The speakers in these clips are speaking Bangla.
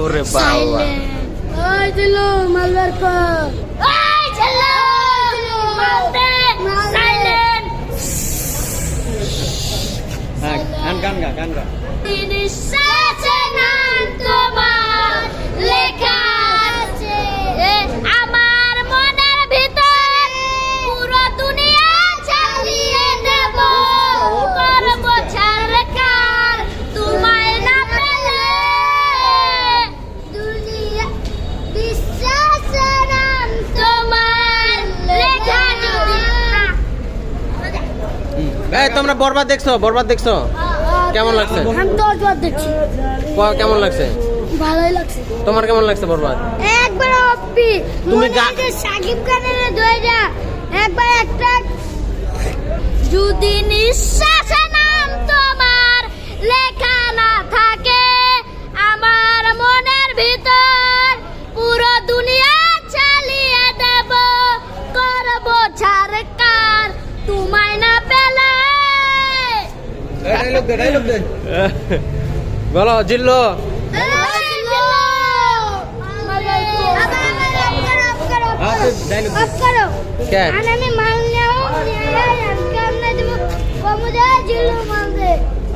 ওরে বাবা। ওই দিলো ওই সাইলেন্ট। হ্যাঁ গান গা গান গা এই তোমরা বরবাদ দেখছ বরবাদ দেখছ? কেমন লাগছে? আমি দশ বার দেখছি। কেমন লাগছে? ভালোই লাগছে। তোমার কেমন লাগছে বরবাদ? একবার তুমি তুমি সাকিব খানের দইটা একবার একটা যদি নিঃশ্বাসে ডায়লগ দে ডায়লগ দে বলো জিল্লো।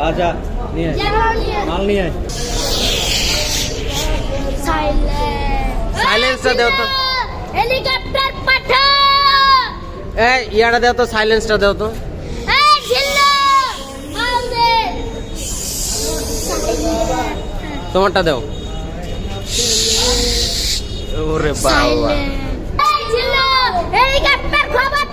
আচ্ছা নিয়ে মাল নিয়ে সাইলেন্সটা দেও তো। হেলিকপ্টার পাঠা এ ইয়াটা দেও তো সাইলেন্সটা দেও তো। তোমারটা দাও। ওরে বাবা এই হেলিকপ্টার খবর